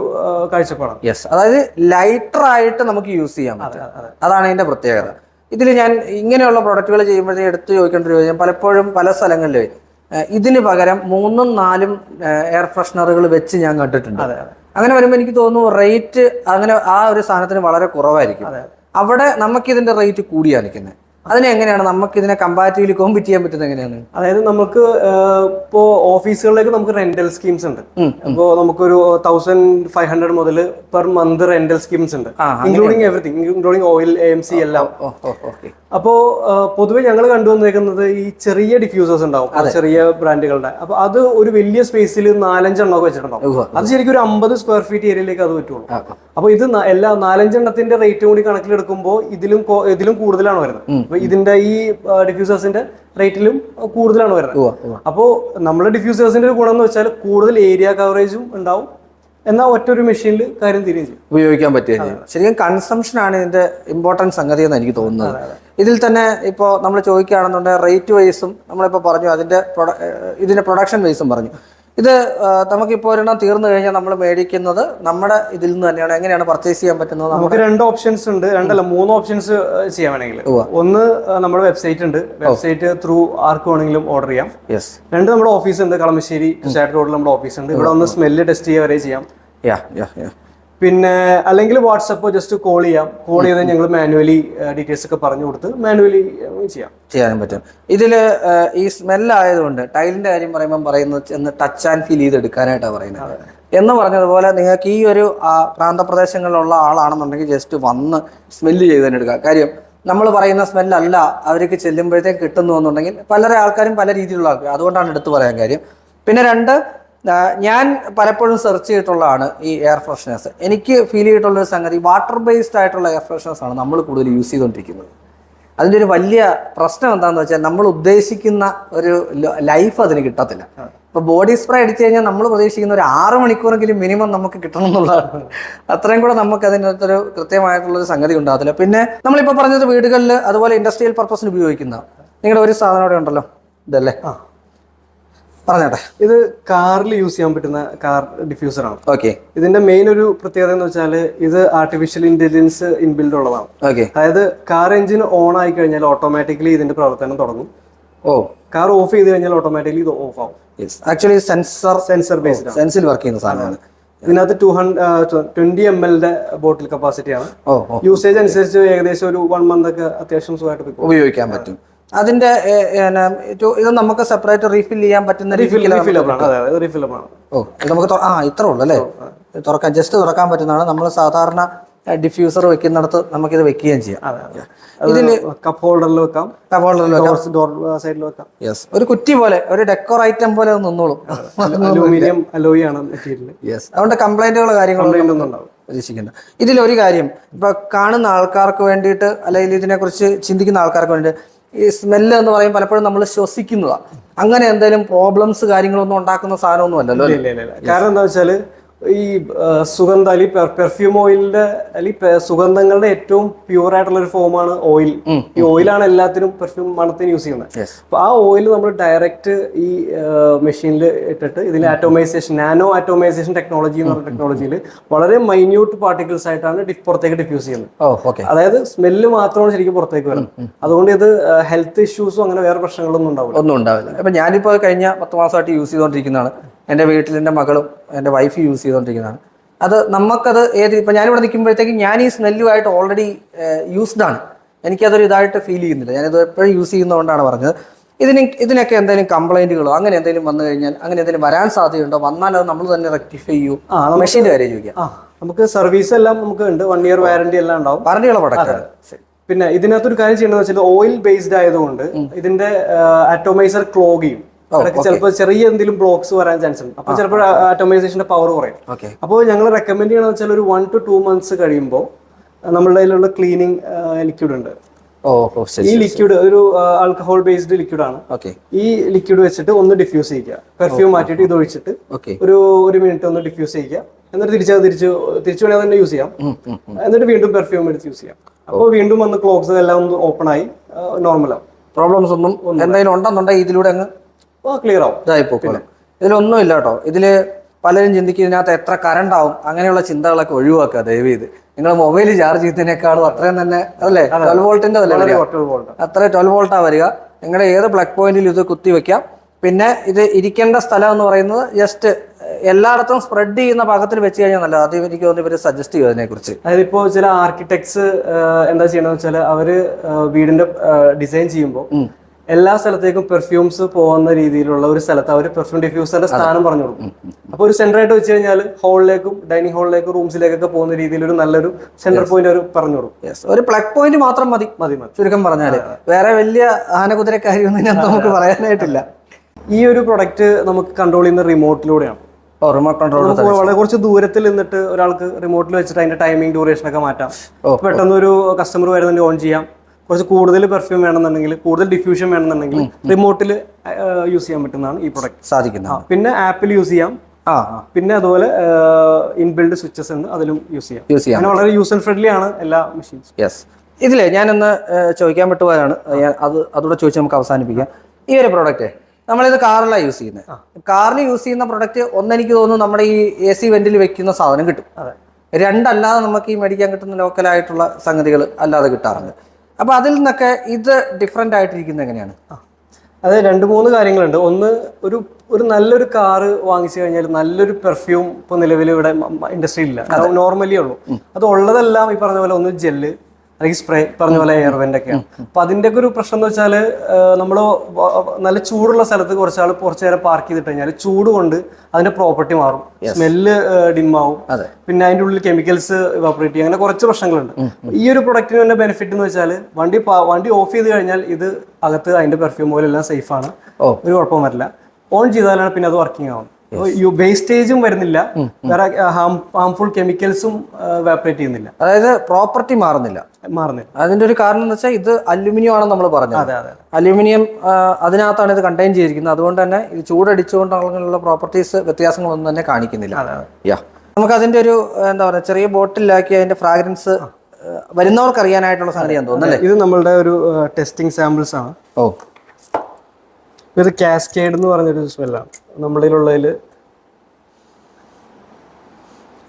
കാഴ്ചപ്പാടാണ്. യെസ് അതായത് ലൈറ്റർ ആയിട്ട് നമുക്ക് യൂസ് ചെയ്യാൻ പറ്റും. അതാണ് ഇതിന്റെ പ്രത്യേകത. ഇതിൽ ഞാൻ ഇങ്ങനെയുള്ള പ്രൊഡക്റ്റുകൾ ചെയ്യുമ്പോഴത്തേക്ക് എടുത്തു ചോദിക്കേണ്ട ഒരു ചോദ്യം പലപ്പോഴും പല സ്ഥലങ്ങളിലും ഏഹ്, ഇതിന് പകരം മൂന്നും നാലും എയർ ഫ്രഷ്നറുകൾ വെച്ച് ഞാൻ കണ്ടിട്ടുണ്ട്. അങ്ങനെ വരുമ്പോൾ എനിക്ക് തോന്നുന്നു റേറ്റ് അങ്ങനെ ആ ഒരു സാധനത്തിന് വളരെ കുറവായിരിക്കും. അവിടെ നമുക്ക് ഇതിന്റെ റേറ്റ് കൂടിയാണ് നിൽക്കുന്നത് അതിനെ എങ്ങനെയാണ് നമുക്ക് ഇതിനെ കമ്പാരിറ്റീവ്ലി കോമ്പറ്റ് ചെയ്യാൻ പറ്റുന്നത് എങ്ങനെയാണ്? അതായത് നമുക്ക് ഇപ്പോ ഓഫീസുകളിലേക്ക് നമുക്ക് റെന്റൽ സ്കീംസ് ഉണ്ട്. അപ്പോ നമുക്കൊരു തൗസൻഡ് ഫൈവ് ഹൺഡ്രഡ് മുതൽ പെർ മന്ത് റെന്റൽ സ്കീംസ് ഉണ്ട്. Including everything including oil A M C എല്ലാം. അപ്പോ പൊതുവെ ഞങ്ങൾ കണ്ടുവന്നേക്കുന്നത് ഈ ചെറിയ ഡിഫ്യൂസേഴ്സ് ഉണ്ടാവും ചെറിയ ബ്രാൻഡുകളുടെ. അപ്പൊ അത് ഒരു വലിയ സ്പേസിൽ നാലഞ്ചെണ്ണം ഒക്കെ വെച്ചിട്ടുണ്ടാവും അത് ശരിക്കും ഒരു അമ്പത് സ്ക്വയർ ഫീറ്റ് ഏരിയയിലേക്ക് അത് പറ്റുള്ളൂ. അപ്പൊ ഇത് എല്ലാ നാലഞ്ചെണ്ണത്തിന്റെ റേറ്റും കൂടി കണക്കിലെടുക്കുമ്പോൾ ഇതിലും ഇതിലും കൂടുതലാണ് വരുന്നത്. ഇതിന്റെ ഈ ഡിഫ്യൂസേഴ്സിന്റെ റേറ്റിലും കൂടുതലാണ് വരുന്നത്. അപ്പോ. അപ്പോൾ നമ്മുടെ ഡിഫ്യൂസേഴ്സിന്റെ ഒരു ഗുണം എന്ന് വെച്ചാൽ കൂടുതൽ ഏരിയ കവറേജും ഉണ്ടാവും. എന്നാൽ ഒറ്റ ഒരു മെഷീനിൽ കാര്യം തിരികെ ചെയ്യും. ഉപയോഗിക്കാൻ പറ്റുകയും ചെയ്യും. ശരിക്കും കൺസംഷൻ ആണ് ഇതിന്റെ ഇമ്പോർട്ടന്റ് സംഗതി എന്ന് എനിക്ക് തോന്നുന്നത്. ഇതിൽ തന്നെ ഇപ്പോൾ നമ്മൾ ചോദിക്കുകയാണെന്നുണ്ടെങ്കിൽ റേറ്റ് വൈസും നമ്മളിപ്പോൾ പറഞ്ഞു അതിന്റെ ഇതിന്റെ പ്രൊഡക്ഷൻ വൈസും പറഞ്ഞു. ഇത് നമുക്കിപ്പോ നമുക്കിപ്പോൾ ഒരെണ്ണം തീർന്നു കഴിഞ്ഞാൽ നമ്മൾ മേടിക്കുന്നത് നമ്മുടെ ഇതിൽ നിന്ന് തന്നെയാണ്. എങ്ങനെയാണ് പർച്ചേസ് ചെയ്യാൻ പറ്റുന്നത് നമുക്ക്? രണ്ട് ഓപ്ഷൻസ് ഉണ്ട്. രണ്ടല്ല മൂന്ന് ഓപ്ഷൻസ് ചെയ്യാൻ വേണമെങ്കിൽ. ഒന്ന് നമ്മുടെ വെബ്സൈറ്റ് ഉണ്ട്. വെബ്സൈറ്റ് ത്രൂ ആർക്ക് വേണമെങ്കിലും ഓർഡർ ചെയ്യാം. യെസ് രണ്ട് നമ്മുടെ ഓഫീസ് ഉണ്ട്. കളമശ്ശേരി റോഡിൽ നമ്മുടെ ഓഫീസ് ഉണ്ട്. ഇവിടെ ഒന്ന് സ്മെല്ല് ടെസ്റ്റ് ചെയ്യാൻ വരെ ചെയ്യാം. യാ യാ യാ പിന്നെ അല്ലെങ്കിൽ വാട്സപ്പ് ജസ്റ്റ് കോൾ ചെയ്യാം. കോൾ ചെയ്ത് ഞങ്ങൾ മാനുവലി ഡീറ്റെയിൽസ് ഒക്കെ പറഞ്ഞു കൊടുത്ത് മാനുവലി ചെയ്യാം. ചെയ്യാനും പറ്റും. ഇതിൽ ഈ സ്മെല്ലായതുകൊണ്ട് ടൈലിന്റെ കാര്യം പറയുമ്പോൾ പറയുന്നത് ചെന്ന് ടച്ച് ആൻഡ് ഫീൽ ചെയ്തെടുക്കാനായിട്ടാണ് പറയുന്നത്. എന്ന് പറഞ്ഞതുപോലെ നിങ്ങൾക്ക് ഈ ഒരു പ്രാന്തപ്രദേശങ്ങളിലുള്ള ആളാണെന്നുണ്ടെങ്കിൽ ജസ്റ്റ് വന്ന് സ്മെല്ല് ചെയ്ത് തന്നെ എടുക്കുക കാര്യം നമ്മൾ പറയുന്ന സ്മെല്ലല്ല അവർക്ക് ചെല്ലുമ്പോഴത്തേക്ക് കിട്ടുന്നു എന്നുണ്ടെങ്കിൽ പലരെ ആൾക്കാരും പല രീതിയിലുള്ള ആൾക്കാർ അതുകൊണ്ടാണ് എടുത്തു പറയാൻ കാര്യം. പിന്നെ രണ്ട് ഞാൻ പലപ്പോഴും സെർച്ച് ചെയ്തിട്ടുള്ളതാണ് ഈ എയർ ഫ്രഷ്നേഴ്സ് എനിക്ക് ഫീൽ ചെയ്തിട്ടുള്ള ഒരു സംഗതി വാട്ടർ ബേസ്ഡ് ആയിട്ടുള്ള എയർ ഫ്രഷ്നേഴ്സ് ആണ് നമ്മൾ കൂടുതൽ യൂസ് ചെയ്തുകൊണ്ടിരിക്കുന്നത്. അതിന്റെ ഒരു വലിയ പ്രശ്നം എന്താണെന്ന് വെച്ചാൽ നമ്മൾ ഉദ്ദേശിക്കുന്ന ഒരു ലൈഫ് അതിന് കിട്ടത്തില്ല. ഇപ്പൊ ബോഡി സ്പ്രേ അടിച്ചു കഴിഞ്ഞാൽ നമ്മൾ പ്രതീക്ഷിക്കുന്ന ഒരു ആറ് മണിക്കൂറെങ്കിലും മിനിമം നമുക്ക് കിട്ടണം എന്നുള്ളതാണ്. അത്രയും കൂടെ നമുക്ക് അതിനകത്തൊരു കൃത്യമായിട്ടുള്ള ഒരു സംഗതി ഉണ്ടാകത്തില്ല. പിന്നെ നമ്മളിപ്പോൾ പറഞ്ഞത് വീടുകളിൽ അതുപോലെ ഇൻഡസ്ട്രിയൽ പർപ്പസിന് ഉപയോഗിക്കുന്ന. നിങ്ങളുടെ ഒരു സാധനം അവിടെ ഉണ്ടല്ലോ? ഇതല്ലേ? ആ. പറഞ്ഞോട്ടെ. ഇത് കാറിൽ യൂസ് ചെയ്യാൻ പറ്റുന്ന കാർ ഡിഫ്യൂസർ ആണ് ഓക്കെ ഇതിന്റെ മെയിൻ ഒരു പ്രത്യേകത എന്ന് വെച്ചാൽ ഇത് ആർട്ടിഫിഷ്യൽ ഇന്റലിജൻസ് ഇൻബിൽഡ് ഉള്ളതാണ്. ഓക്കെ അതായത് കാർ എഞ്ചിൻ ഓൺ ആയി കഴിഞ്ഞാൽ ഓട്ടോമാറ്റിക്കലി ഇതിന്റെ പ്രവർത്തനം തുടങ്ങും. ഓ. കാർ ഓഫ് ചെയ്ത് കഴിഞ്ഞാൽ ഓട്ടോമാറ്റിക്കലി ഇത് ഓഫ് ആവും. ആക്ച്വലി സെൻസർ സെൻസർ ബേസ്ഡ് സെൻസിൽ വർക്ക് ചെയ്യുന്ന സാധനമാണ്. ഇതിനകത്ത് ടു ഹൺഡ്രഡ് ട്വന്റി എം എല്ലിന്റെ ബോട്ടിൽ കപ്പാസിറ്റി ആണ്. യൂസേജ് അനുസരിച്ച് ഏകദേശം ഒരു വൺ മന്ത് ഒക്കെ അത്യാവശ്യം സുഖമായിട്ട് ഉപയോഗിക്കാൻ പറ്റും. അതിന്റെ ഇത് നമുക്ക് സെപ്പറേറ്റ് റീഫിൽ ചെയ്യാൻ പറ്റുന്ന ഓ ഇത് നമുക്ക് ആ ഇത്ര ഉള്ളു അല്ലേ? തുറക്കാൻ ജസ്റ്റ് തുറക്കാൻ പറ്റുന്നതാണ്. നമ്മൾ സാധാരണ ഡിഫ്യൂസർ വെക്കുന്നിടത്ത് നമുക്കിത് വെക്കുകയും ചെയ്യാം. ഇതിൽ കപ്പ് ഹോൾഡറിൽ വെക്കാം. കപ്പ് ഹോൾഡറിൽ ഡോർ സൈഡിൽ വെക്കാം. യെസ് ഒരു കുറ്റി പോലെ ഒരു ഡെക്കോർ ഐറ്റം പോലെ അത് നിന്നോളും. അലൂമിനിയം അലോയി ആണ് യെസ് അതുകൊണ്ട് കംപ്ലൈന്റുകളോ കാര്യങ്ങളോ ഒന്നും ഉണ്ടാവും പ്രതീക്ഷിക്കേണ്ട. ഇതിലൊരു കാര്യം ഇപ്പൊ കാണുന്ന ആൾക്കാർക്ക് വേണ്ടിയിട്ട് അല്ലെങ്കിൽ ഇതിനെക്കുറിച്ച് ചിന്തിക്കുന്ന ആൾക്കാർക്ക് വേണ്ടി ഈ സ്മെല്ല് എന്ന് പറയും പലപ്പോഴും നമ്മൾ ശ്വസിക്കുന്നതാണ് അങ്ങനെ എന്തെങ്കിലും പ്രോബ്ലംസ് കാര്യങ്ങളൊന്നും ഉണ്ടാക്കുന്ന സാധനമൊന്നും അല്ലല്ലോ കാരണം എന്താ വെച്ചാൽ ഈ സുഗന്ധ അല്ലെങ്കിൽ പെർഫ്യൂം ഓയിലിന്റെ അല്ലെങ്കിൽ സുഗന്ധങ്ങളുടെ ഏറ്റവും പ്യൂർ ആയിട്ടുള്ള ഒരു ഫോമാണ് ഓയിൽ ഈ ഓയിലാണ് എല്ലാത്തിനും പെർഫ്യൂം മണത്തിന് യൂസ് ചെയ്യുന്നത്. അപ്പൊ ആ ഓയിൽ നമ്മൾ ഡയറക്റ്റ് ഈ മെഷീനിൽ ഇട്ടിട്ട് ഇതിൽ ആറ്റോമൈസേഷൻ നാനോ ആറ്റോമൈസേഷൻ ടെക്നോളജി എന്ന് പറഞ്ഞ ടെക്നോളജിയിൽ വളരെ മൈന്യൂട്ട് പാർട്ടിക്കിൾസ് ആയിട്ടാണ് പുറത്തേക്ക് ഡിഫ്യൂസ് ചെയ്യുന്നത്. അതായത് സ്മെല്ല് മാത്രമാണ് ശരിക്കും പുറത്തേക്ക് വരുന്നത്. അതുകൊണ്ട് ഇത് ഹെൽത്ത് ഇഷ്യൂസും അങ്ങനെ വേറെ പ്രശ്നങ്ങളൊന്നും ഉണ്ടാവില്ല. ഒന്നും ഉണ്ടാവില്ല. അപ്പൊ ഞാനിപ്പോ കഴിഞ്ഞ പത്ത് മാസമായിട്ട് യൂസ് ചെയ്തുകൊണ്ടിരിക്കുന്നതാണ് എന്റെ വീട്ടിൽ എന്റെ മകളും എന്റെ വൈഫ് യൂസ് ചെയ്തുകൊണ്ടിരിക്കുന്നതാണ്. അത് നമുക്കത് ഏത് ഇപ്പം ഞാനിവിടെ നിൽക്കുമ്പോഴത്തേക്കും ഞാൻ ഈ സ്മെല്ലുമായിട്ട് ഓൾറെഡി യൂസ്ഡ് ആണ്. എനിക്കതൊരു ഇതായിട്ട് ഫീൽ ചെയ്യുന്നില്ല. ഞാനിത് എപ്പോഴും യൂസ് ചെയ്യുന്നതുകൊണ്ടാണ് പറഞ്ഞത്. ഇതിന് ഇതിനൊക്കെ എന്തെങ്കിലും കംപ്ലൈന്റുകളോ അങ്ങനെ എന്തെങ്കിലും വന്നു കഴിഞ്ഞാൽ അങ്ങനെ എന്തെങ്കിലും വരാൻ സാധ്യതയുണ്ടോ? വന്നാൽ അത് നമ്മൾ തന്നെ റെക്ടിഫൈ ചെയ്യൂ. ആ, മെഷീന്റെ കാര്യം ചോദിക്കാം. ആ നമുക്ക് സർവീസ് എല്ലാം നമുക്ക് ഉണ്ട്. വൺ ഇയർ വാറന്റി എല്ലാം ഉണ്ടാവും. പറഞ്ഞുള്ള പ്രൊഡക്റ്റ് പിന്നെ ഇതിനകത്തൊരു കാര്യം ചെയ്യണമെന്ന് വെച്ചാൽ ഓയിൽ ബേസ്ഡ് ആയതുകൊണ്ട് ഇതിന്റെ അറ്റോമൈസർ ക്ലോഗ് ചെയ്യും. ഇടയ്ക്ക് ചിലപ്പോൾ ചെറിയ എന്തെങ്കിലും ബ്ലോക്സ് വരാൻ ചാൻസ് ഉണ്ട്. അപ്പൊ ചിലപ്പോൾ ആറ്റോമൈസേഷന്റെ പവർ കുറയും. അപ്പോൾ ഞങ്ങൾ റെക്കമെൻഡ് ചെയ്യണമെന്ന് വെച്ചാൽ ഒരു വൺ ടു ടു മന്ത്സ് കഴിയുമ്പോൾ നമ്മളുടെ കയ്യിലുള്ള ക്ലീനിങ് ലിക്വിഡ് ഉണ്ട്. ഈ ലിക്വിഡ് ഒരു ആൽക്കഹോൾ ബേസ്ഡ് ലിക്വിഡ് ആണ്. ഈ ലിക്വിഡ് വെച്ചിട്ട് ഒന്ന് ഡിഫ്യൂസ് ചെയ്യുക. പെർഫ്യൂം മാറ്റിയിട്ട് ഇത് ഒഴിച്ചിട്ട് ഒരു ഒരു മിനിറ്റ് ഒന്ന് ഡിഫ്യൂസ് ചെയ്യുക. എന്നിട്ട് തിരിച്ച് തിരിച്ച് തിരിച്ചു വേണമെങ്കിൽ തന്നെ യൂസ് ചെയ്യാം. എന്നിട്ട് വീണ്ടും പെർഫ്യൂം എടുത്ത് യൂസ് ചെയ്യാം. അപ്പോൾ വീണ്ടും വന്ന് ക്ലോക്സ് എല്ലാം ഒന്ന് ഓപ്പൺ ആയി നോർമലാവും പ്രോബ്ലംസ് ഒന്നും എന്തെങ്കിലും ഉണ്ടെന്നുണ്ടെങ്കിൽ ഇതിലൂടെ അങ്ങ് അപ്പോൾ ക്ലിയർ ആവും. ഇതായി ഇതിലൊന്നും ഇല്ല കേട്ടോ ഇതിൽ പലരും ചിന്തിക്കും ഇതിനകത്ത് എത്ര കറണ്ട് ആവും? അങ്ങനെയുള്ള ചിന്തകളൊക്കെ ഒഴിവാക്കുക ദയവ് ചെയ്ത് നിങ്ങൾ മൊബൈൽ ചാർജ് ചെയ്യുന്നതിനേക്കാളും അത്രയും തന്നെ അല്ലേ ട്വൽവ് വോൾട്ടിന്റെ അത്ര ട്വൽവ് വോൾട്ടാ വരിക? നിങ്ങളുടെ ഏത് പ്ലഗ് പോയിന്റിൽ ഇത് കുത്തി വെക്കാം. പിന്നെ ഇത് ഇരിക്കേണ്ട സ്ഥലം എന്ന് പറയുന്നത് ജസ്റ്റ് എല്ലായിടത്തും സ്പ്രെഡ് ചെയ്യുന്ന ഭാഗത്തിൽ വെച്ച് കഴിഞ്ഞാൽ നല്ലത്. അത് എനിക്ക് തോന്നുന്നു സജസ്റ്റ് ചെയ്യും അതിനെക്കുറിച്ച്. അതായത് ഇപ്പോൾ ചില ആർക്കിടെക്ട്സ് എന്താ ചെയ്യണമെന്ന് വെച്ചാൽ അവർ വീടിന്റെ ഡിസൈൻ ചെയ്യുമ്പോൾ എല്ലാ സ്ഥലത്തേക്കും പെർഫ്യൂംസ് പോകുന്ന രീതിയിലുള്ള ഒരു സ്ഥലത്ത് അവർ പെർഫ്യൂം ഡിഫ്യൂസറിന്റെ സ്ഥാനം പറഞ്ഞു കൊടുക്കും. അപ്പോൾ ഒരു സെന്റർ ആയിട്ട് വെച്ച് കഴിഞ്ഞാൽ ഹോളിലേക്കും ഡൈനിങ് ഹോളിലേക്കും റൂംസിലേക്കൊക്കെ പോകുന്ന രീതിയിൽ ഒരു നല്ലൊരു സെന്റർ പോയിന്റ് അവർ പറഞ്ഞു കൊടുക്കും. ഒരു പ്ലഗ് പോയിന്റ് മാത്രം മതി. മതി മതി. ചുരുക്കം പറഞ്ഞാൽ വേറെ വലിയ ആനകുതിര കാര്യമൊന്നും ഞാൻ നമുക്ക് പറയാനായിട്ടില്ല. ഈ ഒരു പ്രൊഡക്റ്റ് നമുക്ക് കൺട്രോൾ ചെയ്യുന്ന റിമോട്ടിലൂടെയാണ് റിമോട്ട് കൺട്രോൾ വളരെ കുറച്ച് ദൂരത്തിൽ നിന്നിട്ട് ഒരാൾക്ക് റിമോട്ടിൽ വെച്ചിട്ട് അതിന്റെ ടൈമിംഗ് ഡ്യൂറേഷൻ ഒക്കെ മാറ്റാം. പെട്ടെന്ന് ഒരു കസ്റ്റമർ വരുന്നുണ്ട് ഓൺ ചെയ്യാം. കുറച്ച് കൂടുതൽ പെർഫ്യൂം വേണമെന്നുണ്ടെങ്കിൽ കൂടുതൽ ഡിഫ്യൂഷൻ വേണമെന്നുണ്ടെങ്കിൽ റിമോട്ടിൽ യൂസ് ചെയ്യാൻ പറ്റുന്നതാണ് ഈ പ്രൊഡക്റ്റ് സാധിക്കുന്നത് പിന്നെ ആപ്പിൽ യൂസ് ചെയ്യാം. ആ പിന്നെ അതുപോലെ ഇൻബിൽഡ് സ്വിച്ചസ് ഉണ്ട് അതിലും യൂസ് ചെയ്യാം. യൂസ് ചെയ്യാം. വളരെ യൂസർ ഫ്രണ്ട്ലി ആണ് എല്ലാ മെഷീൻസ് യെസ് ഇതിലേ ഞാനൊന്ന് ചോദിക്കാൻ പറ്റുവാനാണ്. അത് അതുകൂടെ ചോദിച്ച് നമുക്ക് അവസാനിപ്പിക്കാം. ഈ ഒരു പ്രോഡക്റ്റ് നമ്മളിത് കാറിലാണ് യൂസ് ചെയ്യുന്നത് കാറിൽ യൂസ് ചെയ്യുന്ന പ്രൊഡക്റ്റ് ഒന്നെനിക്ക് തോന്നുന്നു നമ്മുടെ ഈ എ സി വെന്റിൽ വെക്കുന്ന സാധനം കിട്ടും. അതെ. രണ്ടല്ലാതെ നമുക്ക് ഈ മേടിക്കാൻ കിട്ടുന്ന ലോക്കലായിട്ടുള്ള സംഗതികൾ അല്ലാതെ കിട്ടാറുണ്ട്. അപ്പൊ അതിൽ നിന്നൊക്കെ ഇത് ഡിഫറെന്റ് ആയിട്ടിരിക്കുന്നത് എങ്ങനെയാണ്? അത് രണ്ട് മൂന്ന് കാര്യങ്ങളുണ്ട്. ഒന്ന് ഒരു ഒരു നല്ലൊരു കാറ് വാങ്ങിച്ചു കഴിഞ്ഞാൽ നല്ലൊരു പെർഫ്യൂം ഇപ്പൊ നിലവിൽ ഇവിടെ ഇൻഡസ്ട്രിയിൽ ഇല്ല. നോർമലി ഉള്ളൂ. അത് ഉള്ളതെല്ലാം ഈ പറഞ്ഞ പോലെ ഒന്ന് ജെല്ല് അല്ലെങ്കിൽ സ്പ്രേ പറഞ്ഞ പോലെ എയർ വെന്റ് ഒക്കെയാണ് അപ്പൊ അതിന്റെ ഒക്കെ ഒരു പ്രശ്നം എന്ന് വെച്ചാൽ നമ്മൾ നല്ല ചൂടുള്ള സ്ഥലത്ത് കുറച്ചാൾ കുറച്ച് നേരം പാർക്ക് ചെയ്തിട്ട് കഴിഞ്ഞാൽ ചൂട് കൊണ്ട് അതിന്റെ പ്രോപ്പർട്ടി മാറും. സ്മെല്ല് ഡിമാവും. പിന്നെ അതിന്റെ ഉള്ളിൽ കെമിക്കൽസ് ഇവാപറേറ്റ് ചെയ്യും. അങ്ങനെ കുറച്ച് പ്രശ്നങ്ങളുണ്ട്. ഈ ഒരു പ്രൊഡക്റ്റിന് തന്നെ ബെനിഫിറ്റ് എന്ന് വെച്ചാൽ വണ്ടി വണ്ടി ഓഫ് ചെയ്ത് കഴിഞ്ഞാൽ ഇത് അകത്ത് അതിന്റെ പെർഫ്യൂം പോലെല്ലാം സേഫ് ആണ്. ഒരു കുഴപ്പം വരില്ല. ഓൺ ചെയ്താലാണ് പിന്നെ അത് വർക്കിംഗ് ആവും വേസ്റ്റേജും വരുന്നില്ല. വേറെ ഹാംഫുൾ കെമിക്കൽസും വാപ്പറേറ്റ് ചെയ്യുന്നില്ല. അതായത് പ്രോപ്പർട്ടി മാറുന്നില്ല. മാറുന്നില്ല. അതിന്റെ ഒരു കാരണം എന്ന് വെച്ചാൽ ഇത് അലുമിനിയം ആണെന്ന് നമ്മൾ പറഞ്ഞത്. അലുമിനിയം അതിനകത്താണ് ഇത് കണ്ടെയ്ൻ ചെയ്തിരിക്കുന്നത്. അതുകൊണ്ട് തന്നെ ഇത് ചൂടടിച്ചുകൊണ്ട് അങ്ങനെയുള്ള പ്രോപ്പർട്ടീസ് വ്യത്യാസങ്ങളൊന്നും തന്നെ കാണിക്കുന്നില്ല. യാ നമുക്ക് അതിന്റെ ഒരു എന്താ പറയുക ചെറിയ ബോട്ടിലാക്കി അതിന്റെ ഫ്രാഗ്രൻസ് വരുന്നവർക്ക് അറിയാനായിട്ടുള്ള സാധനം തോന്നുന്നു ഇത് നമ്മളുടെ ഒരു ടെസ്റ്റിംഗ് സാമ്പിൾസ് ആണ്. ഓ. ഇത് കാസ്കേഡ് എന്ന് പറഞ്ഞൊരു സ്മെല്ലാണ് നമ്മുടെ ഉള്ളതിൽ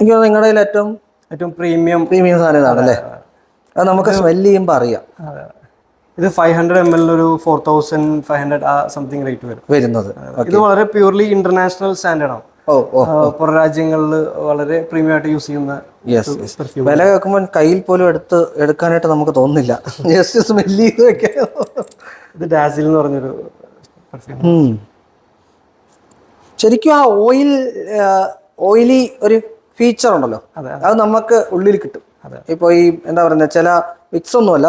എനിക്ക് തോന്നുന്നു നിങ്ങളുടെ കയ്യിൽ ഏറ്റവും ഏറ്റവും പ്രീമിയം പ്രീമിയം സാധനം ഇതാണ് അല്ലേ? അത് നമുക്ക് സ്മെല്ല് ചെയ്യുമ്പോൾ അറിയാം. ഇത് ഫൈവ് ഹൺഡ്രഡ് എം എൽ ഒരു ഫോർ തൗസൻഡ് ഫൈവ് ഹൺഡ്രഡ് ആ സംതിങ് റേറ്റ് വരും. വരുന്നത്. ഇത് വളരെ പ്യൂർലി ഇന്റർനാഷണൽ സ്റ്റാൻഡേർഡ് ആണ്. പുറം രാജ്യങ്ങളിൽ വളരെ പ്രീമിയം ആയിട്ട് യൂസ് ചെയ്യുന്ന വില കേൾക്കുമ്പോൾ കയ്യിൽ പോലും എടുത്ത് എടുക്കാനായിട്ട് നമുക്ക് തോന്നുന്നില്ല. ജസ്റ്റ് സ്മെൽ ചെയ്ത് വെക്കാൻ ഇത് ഡാസിൽ എന്ന് പറഞ്ഞൊരു. ശരിക്കും ആ ഓയിൽ ഓയിലി ഒരു ഫീച്ചർ ഉണ്ടല്ലോ. അതെ, നമുക്ക് ഉള്ളിൽ കിട്ടും. അതെ. ഇപ്പോൾ ഈ എന്താ പറയുന്നത് ചില മിക്സ് ഒന്നുമല്ല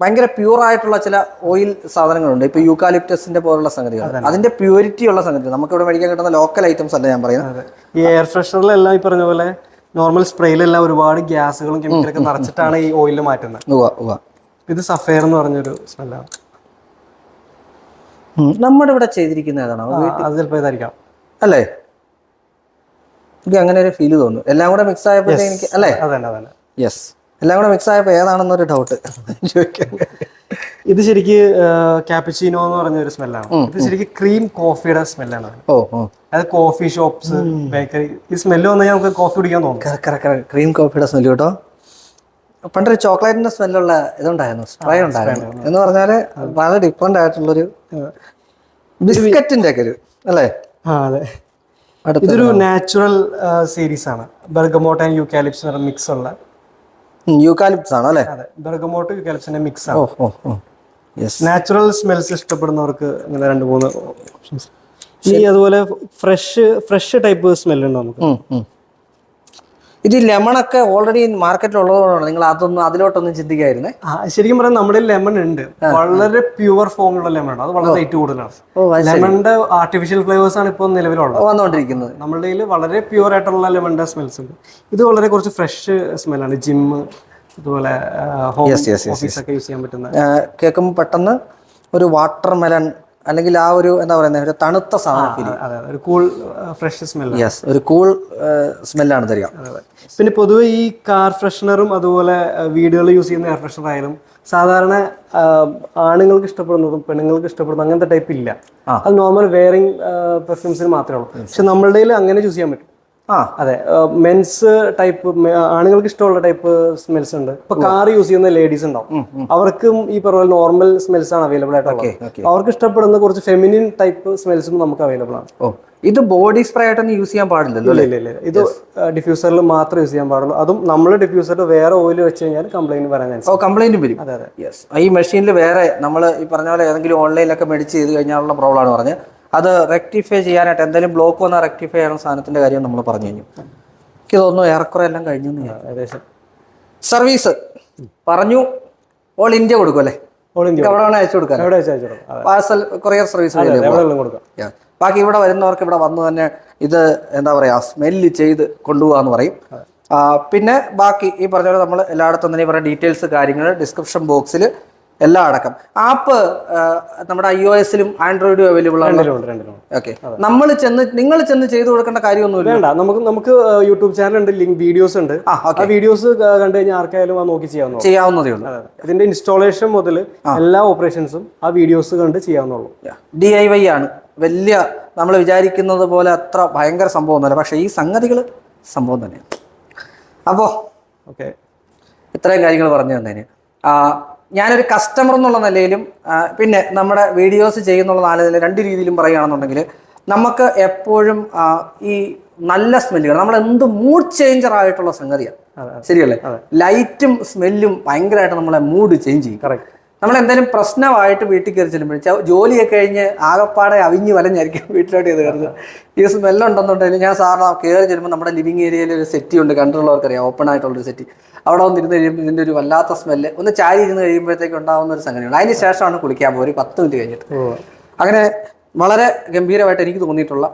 ഭയങ്കര പ്യൂർ ആയിട്ടുള്ള ചില ഓയിൽ സാധനങ്ങളുണ്ട്. ഇപ്പൊ യൂക്കാലിപ്റ്റസിന്റെ പോലുള്ള സംഗതികൾ. അതിന്റെ പ്യൂരിറ്റി ഉള്ള സംഗതി നമുക്ക് ഇവിടെ മേടിക്കാൻ കിട്ടുന്ന ലോക്കൽ ഐറ്റംസ് അല്ല ഞാൻ പറയുന്നത്. ഈ എയർ ഫ്രഷറിലെല്ലാം ഈ പറഞ്ഞ പോലെ നോർമൽ സ്പ്രേയിലെല്ലാം ഒരുപാട് ഗ്യാസുകളും കെമിക്കലൊക്കെ നിറച്ചിട്ടാണ് ഈ ഓയിൽ മാറ്റുന്നത്. ഇത് സഫയർ എന്ന് പറഞ്ഞൊരു സ്മെല്ലാണ്. നമ്മുടെ ഇവിടെ ചെയ്തിരിക്കുന്ന ഏതാണ്? അല്ലേ? എനിക്ക് അങ്ങനെ ഒരു ഫീൽ തോന്നുന്നു. എല്ലാം കൂടെ മിക്സ് ആയപ്പോ എനിക്ക് അല്ലേ? യെസ് എല്ലാം കൂടെ മിക്സ് ആയപ്പോൾ ഏതാണെന്നൊരു ഡൗട്ട് ചോദിക്കാൻ ഇത് ശരിക്ക് ക്യാപ്പിച്ചീനോ എന്ന് പറഞ്ഞ ഒരു സ്മെല്ലാണ് ഇത് ശരിക്ക് ക്രീം കോഫിയുടെ സ്മെല്ലാണ് അത് കോഫി ഷോപ്സ് ബേക്കറി ഈ സ്മെല്ല് വന്നാൽ നമുക്ക് കോഫി കുടിക്കാൻ തോന്നും. ക്രീം കോഫിയുടെ സ്മെല്ല് കേട്ടോ. പണ്ടൊരു ചോക്ലേറ്റിന്റെ സ്മെല്ലുള്ള ഇതുണ്ടായിരുന്നു സ്പ്രൈ ഉണ്ടായിരുന്നു. എന്ന് പറഞ്ഞാൽ വളരെ ഡിഫറെന്റ് ആയിട്ടുള്ളൊരു ബിസ്ക്കറ്റിന്റെ ഒക്കെ ഒരു അല്ലേ? അതെ. ഇതൊരു നാച്ചുറൽ സീരീസ് ആണ്. ബെർഗമോട്ട് ആൻഡ് യൂക്കാലിപ്സ് മിക്സ് ഉള്ള. യൂക്കാലിപ്സ് ആണോ അല്ലേ? ബർഗമോട്ട് യൂക്കാലിപ്സിന്റെ മിക്സ് ആണ്. നാച്ചുറൽ സ്മെൽസ് ഇഷ്ടപ്പെടുന്നവർക്ക് അങ്ങനെ രണ്ട് മൂന്ന് ഓപ്ഷൻസ് ഈ അതുപോലെ ഫ്രഷ് ഫ്രഷ് ടൈപ്പ് സ്മെല്ലുണ്ടോ നമുക്ക്? ഇത് ലെമണൊക്കെ ഓൾറെഡി മാർക്കറ്റിൽ ഉള്ളതുകൊണ്ടാണ് നിങ്ങൾ അതൊന്നും അതിലോട്ടൊന്നും ചിന്തിക്കായിരുന്നേ. ശരിക്കും പറഞ്ഞാൽ നമ്മുടെ ലെമൺ ഉണ്ട്. വളരെ പ്യുവർ ഫോമിലുള്ള ലെമൺ ആണ് അത് വളരെ റേറ്റ് കൂടുതലാണ്. ലെമണിന്റെ ആർട്ടിഫിഷ്യൽ ഫ്ലേവേഴ്സ് ആണ് ഇപ്പോൾ നിലവിലുള്ളത്. വന്നുകൊണ്ടിരിക്കുന്നത് നമ്മുടെ കയ്യിൽ വളരെ പ്യുവർ ആയിട്ടുള്ള ലെമണിന്റെ സ്മെൽസ് ഉണ്ട്. ഇത് വളരെ കുറച്ച് ഫ്രഷ് സ്മെല്ലാണ് ജിമ്മ് അതുപോലെ home Yes, yes, yes, office ഒക്കെ യൂസ് ചെയ്യാൻ പറ്റുന്ന കേൾക്കുമ്പോൾ പെട്ടെന്ന് ഒരു വാട്ടർ മെലൺ അല്ലെങ്കിൽ ആ ഒരു എന്താ പറയുന്നത് ഒരു തണുത്ത സാധനം ഒരു കൂൾ ഫ്രഷ് സ്മെൽ യെസ് ഒരു കൂൾ സ്മെല്ലാണ് തരിക. പിന്നെ പൊതുവെ ഈ കാർ ഫ്രഷ്നറും അതുപോലെ വീടുകളിൽ യൂസ് ചെയ്യുന്ന എയർ ഫ്രഷ്നർ ആയാലും സാധാരണ ആണുങ്ങൾക്ക് ഇഷ്ടപ്പെടുന്നതും പെണ്ണുങ്ങൾക്ക് ഇഷ്ടപ്പെടുന്ന അങ്ങനത്തെ ടൈപ്പ് ഇല്ല. അത് നോർമൽ വെയറിംഗ് പെർഫ്യൂംസിന് മാത്രമേ ഉള്ളൂ. പക്ഷെ നമ്മളുടെ അങ്ങനെ ചൂസ് ചെയ്യാൻ പറ്റും. ആ. അതെ മെൻസ് ടൈപ്പ് ആണുങ്ങൾക്ക് ഇഷ്ടമുള്ള ടൈപ്പ് സ്മെൽസ് ഉണ്ട്. ഇപ്പൊ കാർ യൂസ് ചെയ്യുന്ന ലേഡീസ് ഉണ്ടാവും. അവർക്കും ഈ പറഞ്ഞ നോർമൽ സ്മെൽസ് ആണ് അവൈലബിൾ ആയിട്ട്. അവർക്ക് ഇഷ്ടപ്പെടുന്ന കുറച്ച് ഫെമിനിൻ ടൈപ്പ് സ്മെൽസും നമുക്ക് അവൈലബിൾ ആണ്. ഇത് ബോഡി സ്പ്രേ ആയിട്ടൊന്നും യൂസ് ചെയ്യാൻ പാടില്ലല്ലോ ഇല്ല ഇല്ല ഇല്ല. ഇത് ഡിഫ്യൂസറിൽ മാത്രം യൂസ് ചെയ്യാൻ പാടുള്ളൂ. അതും നമ്മൾ ഡിഫ്യൂസറിൽ വേറെ ഓയിൽ വെച്ച് കഴിഞ്ഞാൽ കംപ്ലൈന്റ് വരാൻ ഓ കംപ്ലൈന്റും വരും. അതെ അതെ. യെസ് ഈ മെഷീനിൽ വേറെ നമ്മൾ ഈ പറഞ്ഞ പോലെ ഏതെങ്കിലും ഓൺലൈനിലൊക്കെ മേടിച്ച് ചെയ്ത് കഴിഞ്ഞാലുള്ള പ്രോബ്ലം ആണ് പറഞ്ഞത്. അത് റെക്ടിഫൈ ചെയ്യാനായിട്ട് എന്തെങ്കിലും ബ്ലോക്ക് വന്നാൽ റെക്ടിഫൈ ചെയ്യുന്ന സാധനത്തിന്റെ കാര്യം നമ്മൾ പറഞ്ഞു കഴിഞ്ഞു. എനിക്ക് തോന്നുന്നു ഏറെക്കുറെ എല്ലാം കഴിഞ്ഞു ഏകദേശം. സർവീസ് പറഞ്ഞു ഓൾ ഇന്ത്യ കൊടുക്കും അല്ലേ? അയച്ചു കൊടുക്കാം? പാഴ്സൽ കൊറിയർ സർവീസ് ബാക്കി ഇവിടെ വരുന്നവർക്ക് ഇവിടെ വന്ന് തന്നെ ഇത് എന്താ പറയാ സ്മെല്ല് ചെയ്ത് കൊണ്ടുപോകാന്ന് പറയും. പിന്നെ ബാക്കി ഈ പറഞ്ഞ പോലെ നമ്മൾ എല്ലായിടത്തും തന്നെ ഇവരുടെ ഡീറ്റെയിൽസ് കാര്യങ്ങൾ ഡിസ്ക്രിപ്ഷൻ ബോക്സിൽ എല്ലാം അടക്കം. ആപ്പ് നമ്മുടെ ഐ ഒ എസിലും ആൻഡ്രോയിഡും അവൈലബിൾ ആണ് ഓക്കെ. നമ്മൾ ചെന്ന് നിങ്ങൾ ചെന്ന് ചെയ്തു കൊടുക്കേണ്ട കാര്യമൊന്നുമില്ല. വേണ്ട നമുക്ക് നമുക്ക് യൂട്യൂബ് ചാനൽ ഉണ്ട് ലിങ്ക് വീഡിയോസ് ഉണ്ട്. ആ വീഡിയോസ് കണ്ടു കഴിഞ്ഞാൽ ആർക്കായാലും ആ നോക്കി ചെയ്യാവുന്ന ചെയ്യാവുന്നതേ ഉള്ളൂ. ഇതിന്റെ ഇൻസ്റ്റാളേഷൻ മുതൽ എല്ലാ ഓപ്പറേഷൻസും ആ വീഡിയോസ് കണ്ട് ചെയ്യാവുന്നുള്ളൂ ഡി ഐ വൈ ആണ്. വലിയ നമ്മൾ വിചാരിക്കുന്നത് പോലെ അത്ര ഭയങ്കര സംഭവം ഒന്നുമല്ല പക്ഷേ ഈ സംഗതികൾ സംഭവം തന്നെയാണ്. അപ്പോൾ ഓക്കെ. ഇത്രയും കാര്യങ്ങൾ പറഞ്ഞു തന്നതിന്. ആ, ഞാനൊരു കസ്റ്റമർ എന്നുള്ള നിലയിലും പിന്നെ നമ്മുടെ വീഡിയോസ് ചെയ്യുന്നുള്ള നാല് നില രണ്ട് രീതിയിലും പറയുകയാണെന്നുണ്ടെങ്കിൽ നമുക്ക് എപ്പോഴും ഈ നല്ല സ്മെല്ലുകൾ നമ്മൾ എന്ത് മൂഡ് ചേഞ്ചർ ആയിട്ടുള്ള സംഗതിയാണ് ശരിയല്ലേ? ലൈറ്റും സ്മെല്ലും ഭയങ്കരമായിട്ട് നമ്മളെ മൂഡ് ചേഞ്ച് ചെയ്യും. കറക്റ്റ് നമ്മൾ എന്തെങ്കിലും പ്രശ്നമായിട്ട് വീട്ടിൽ കയറി ചെല്ലുമ്പോൾ ജോലിയൊക്കെ കഴിഞ്ഞ് ആകപ്പാടെ അവിഞ്ഞ് വലഞ്ഞായിരിക്കും വീട്ടിലോട്ട് ചെയ്ത് കയറുന്നത് ഈ സ്മെല്ലുണ്ടെന്നുണ്ടെങ്കിൽ ഞാൻ സാറിന് കയറി ചെല്ലുമ്പോൾ നമ്മുടെ ലിവിങ് ഏരിയയിൽ ഒരു സെറ്റി ഉണ്ട് കണ്ടുള്ളവർക്കറിയാം ഓപ്പൺ ആയിട്ടുള്ളൊരു സെറ്റി അവിടെ വന്നിരുന്ന് കഴിയുമ്പോൾ ഇതിന്റെ ഒരു വല്ലാത്ത സ്മെല്ല് ഒന്ന് ചാരി ഇരുന്ന് കഴിയുമ്പോഴത്തേക്ക് ഉണ്ടാകുന്ന ഒരു സംഗതിയാണ് അതിന് ശേഷമാണ് കുളിക്കാൻ പോകുക ഒരു പത്ത് മിനിറ്റ് കഴിഞ്ഞിട്ട്. അങ്ങനെ വളരെ ഗംഭീരമായിട്ട് എനിക്ക് തോന്നിയിട്ടുള്ള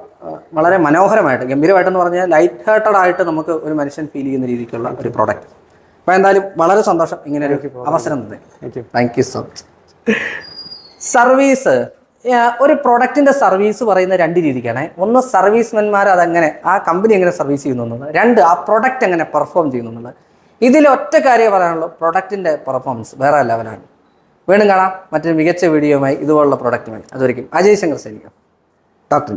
വളരെ മനോഹരമായിട്ട് ഗംഭീരമായിട്ടെന്ന് പറഞ്ഞാൽ ലൈറ്റ് ഹാർട്ടഡ് ആയിട്ട് നമുക്ക് ഒരു മനുഷ്യൻ ഫീൽ ചെയ്യുന്ന രീതിക്കുള്ള ഒരു പ്രോഡക്റ്റ് അപ്പോൾ എന്തായാലും വളരെ സന്തോഷം ഇങ്ങനെ ഒരു അവസരം തന്നെ thank you so much service ഒരു പ്രൊഡക്റ്റിന്റെ സർവീസ് പറയുന്ന രണ്ട് രീതിക്കാണ്. ഒന്ന് സർവീസ്മെന്മാർ അതെങ്ങനെ ആ കമ്പനി എങ്ങനെ സർവീസ് ചെയ്യുന്നു എന്നുള്ളത്. രണ്ട് ആ പ്രൊഡക്റ്റ് എങ്ങനെ പെർഫോം ചെയ്യുന്നു എന്നുള്ളത്. ഇതിൽ ഒറ്റ കാര്യം പറയാനുള്ളൂ. പ്രൊഡക്റ്റിന്റെ പെർഫോമൻസ് വേറെ ലെവലാണ് വീണ്ടും കാണാം. മറ്റൊരു മികച്ച വീഡിയോയുമായി ഇതുപോലുള്ള പ്രൊഡക്റ്റുമായി അതൊരിക്കും അജയ് ശങ്കർ സൈനിക. ഡോക്ടർ